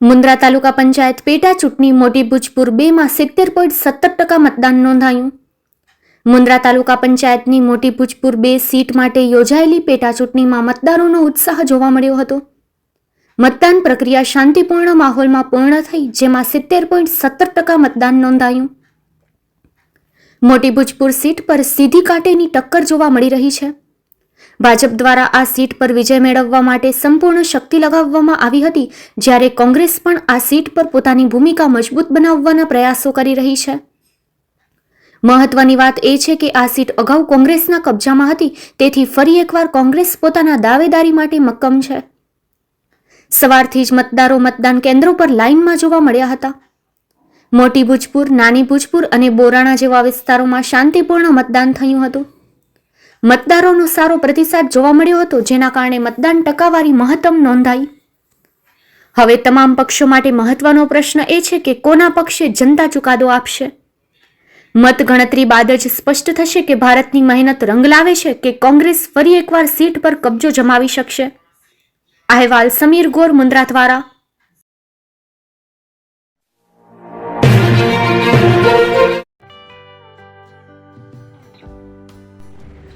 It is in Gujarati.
મુન્દ્રા તાલુકા પંચાયત પેટા ચૂંટણી મોટી ભૂજપુર બેમાં સિત્તેર પોઈન્ટ સત્તર ટકા મતદાન નોંધાયું. મુન્દ્રા તાલુકા પંચાયતની મોટી ભૂજપુર બે સીટ માટે યોજાયેલી પેટા ચૂંટણીમાં મતદારોનો ઉત્સાહ જોવા મળ્યો હતો. મતદાન પ્રક્રિયા શાંતિપૂર્ણ માહોલમાં પૂર્ણ થઈ, જેમાં સિત્તેર પોઈન્ટ સત્તર ટકા મતદાન નોંધાયું. મોટી ભૂજપુર સીટ પર સીધી કાંટેની ટક્કર જોવા મળી રહી છે. ભાજપ દ્વારા આ સીટ પર વિજય મેળવવા માટે સંપૂર્ણ શક્તિ લગાવવામાં આવી હતી, જ્યારે કોંગ્રેસ પણ આ સીટ પર પોતાની ભૂમિકા મજબૂત બનાવવાના પ્રયાસો કરી રહી છે. મહત્વની વાત એ છે કે આ સીટ અગાઉ કોંગ્રેસના કબજામાં હતી, તેથી ફરી એકવાર કોંગ્રેસ પોતાના દાવેદારી માટે મક્કમ છે. સવારથી જ મતદારો મતદાન કેન્દ્રો પર લાઇનમાં જોવા મળ્યા હતા. મોટી ભુજપુર, નાની ભુજપુર અને બોરાણા જેવા વિસ્તારોમાં શાંતિપૂર્ણ મતદાન થયું હતું. મતદારોનો સારો પ્રતિસાદ જોવા મળ્યો હતો, જેના કારણે મતદાન ટકાવારી મહત્તમ નોંધાઈ. હવે તમામ પક્ષો માટે મહત્વનો પ્રશ્ન એ છે કે કોના પક્ષે જનતા ચુકાદો આપશે? મતગણતરી બાદ જ સ્પષ્ટ થશે કે ભારતની મહેનત રંગ લાવે છે કે કોંગ્રેસ ફરી એકવાર સીટ પર કબજો જમાવી શકશે? અહેવાલ સમીર ગોર, મુન્દ્રા દ્વારા.